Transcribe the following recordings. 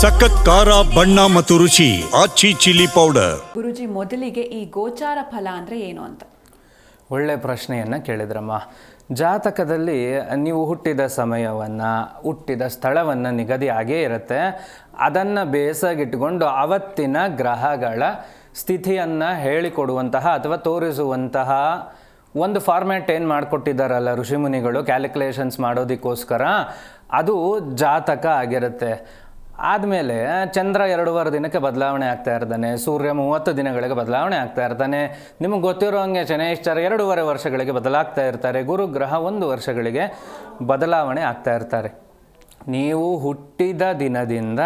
ಸಖತ್ ಖಾರ ಬಣ್ಣ ಮತ್ತು ರುಚಿ ಆಚಿ ಚಿಲ್ಲಿ ಪೌಡರ್. ಗುರುಜಿ ಮೊದಲಿಗೆ ಈ ಗೋಚಾರ ಫಲ ಅಂದರೆ ಏನು ಅಂತ? ಒಳ್ಳೆ ಪ್ರಶ್ನೆಯನ್ನು ಕೇಳಿದ್ರಮ್ಮ. ಜಾತಕದಲ್ಲಿ ನೀವು ಹುಟ್ಟಿದ ಸಮಯವನ್ನು ಹುಟ್ಟಿದ ಸ್ಥಳವನ್ನು ನಿಗದಿ ಆಗೇ ಇರುತ್ತೆ. ಅದನ್ನು ಬೇಸಾಗಿಟ್ಕೊಂಡು ಅವತ್ತಿನ ಗ್ರಹಗಳ ಸ್ಥಿತಿಯನ್ನು ಹೇಳಿಕೊಡುವಂತಹ ಅಥವಾ ತೋರಿಸುವಂತಹ ಒಂದು ಫಾರ್ಮ್ಯಾಟ್ ಏನು ಮಾಡಿಕೊಟ್ಟಿದ್ದಾರಲ್ಲ ಋಷಿಮುನಿಗಳು ಕ್ಯಾಲ್ಕುಲೇಷನ್ಸ್ ಮಾಡೋದಕ್ಕೋಸ್ಕರ ಅದು ಜಾತಕ ಆಗಿರುತ್ತೆ. ಆದಮೇಲೆ ಚಂದ್ರ ಎರಡೂವರೆ ದಿನಕ್ಕೆ ಬದಲಾವಣೆ ಆಗ್ತಾ ಇರ್ತಾನೆ, ಸೂರ್ಯ ಮೂವತ್ತು ದಿನಗಳಿಗೆ ಬದಲಾವಣೆ ಆಗ್ತಾ ಇರ್ತಾನೆ, ನಿಮಗೆ ಗೊತ್ತಿರೋ ಹಂಗೆ ಶನೇಶ್ಚರ ಎರಡೂವರೆ ವರ್ಷಗಳಿಗೆ ಬದಲಾಗ್ತಾ ಇರ್ತಾರೆ, ಗುರು ಗ್ರಹ ಒಂದು ವರ್ಷಗಳಿಗೆ ಬದಲಾವಣೆ ಆಗ್ತಾ ಇರ್ತಾರೆ. ನೀವು ಹುಟ್ಟಿದ ದಿನದಿಂದ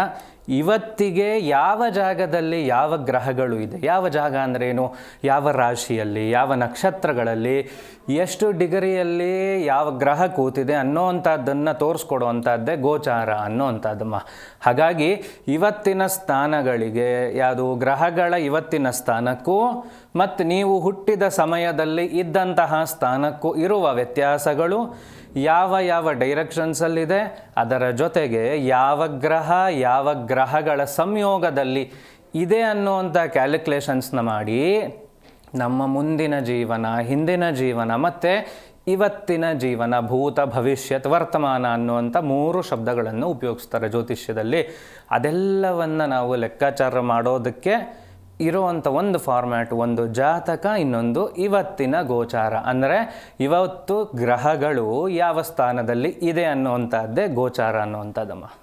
ಇವತ್ತಿಗೆ ಯಾವ ಜಾಗದಲ್ಲಿ ಯಾವ ಗ್ರಹಗಳು ಇದೆ? ಯಾವ ಜಾಗ ಅಂದ್ರೇನು ಯಾವ ರಾಶಿಯಲ್ಲಿ? ಯಾವ ನಕ್ಷತ್ರಗಳಲ್ಲಿ? ಎಷ್ಟು ಡಿಗ್ರಿಯಲ್ಲಿ ಯಾವ ಗ್ರಹ ಕೂತಿದೆ ಅನ್ನೋವಂಥದ್ದನ್ನು ತೋರಿಸ್ಕೊಡುವಂಥದ್ದೇ ಗೋಚಾರ ಅನ್ನೋವಂಥದ್ದಮ್ಮ ಹಾಗಾಗಿ ಇವತ್ತಿನ ಸ್ಥಾನಗಳಿಗೆ, ಯಾವುದು ಗ್ರಹಗಳ ಇವತ್ತಿನ ಸ್ಥಾನಕ್ಕೂ ಮತ್ತು ನೀವು ಹುಟ್ಟಿದ ಸಮಯದಲ್ಲಿ ಇದ್ದಂತಹ ಸ್ಥಾನಕ್ಕೂ ಇರುವ ವ್ಯತ್ಯಾಸಗಳು ಯಾವ ಯಾವ ಡೈರೆಕ್ಷನ್ಸಲ್ಲಿದೆ ಅದರ ಜೊತೆಗೆ ಯಾವ ಗ್ರಹ, ಯಾವ ಗ್ರಹಗಳ ಸಂಯೋಗದಲ್ಲಿ ಇದೆ ಅನ್ನುವಂಥ ಕ್ಯಾಲ್ಕುಲೇಷನ್ಸ್ನ ಮಾಡಿ ನಮ್ಮ ಮುಂದಿನ ಜೀವನ, ಹಿಂದಿನ ಜೀವನ ಮತ್ತು ಇವತ್ತಿನ ಜೀವನ, ಭೂತ ಭವಿಷ್ಯತ್ ವರ್ತಮಾನ ಅನ್ನುವಂಥ ಮೂರು ಶಬ್ದಗಳನ್ನು ಉಪಯೋಗಿಸ್ತಾರೆ ಜ್ಯೋತಿಷ್ಯದಲ್ಲಿ. ಅದೆಲ್ಲವನ್ನು ನಾವು ಲೆಕ್ಕಾಚಾರ ಮಾಡೋದಕ್ಕೆ ಇರುವಂಥ ಒಂದು ಫಾರ್ಮ್ಯಾಟ್ ಒಂದು ಜಾತಕ, ಇನ್ನೊಂದು ಇವತ್ತಿನ ಗೋಚಾರ. ಅಂದರೆ ಇವತ್ತು ಗ್ರಹಗಳು ಯಾವ ಸ್ಥಾನದಲ್ಲಿ ಇದೆ ಅನ್ನುವಂಥದ್ದೇ ಗೋಚಾರ ಅನ್ನುವಂಥದ್ದಮ್ಮ.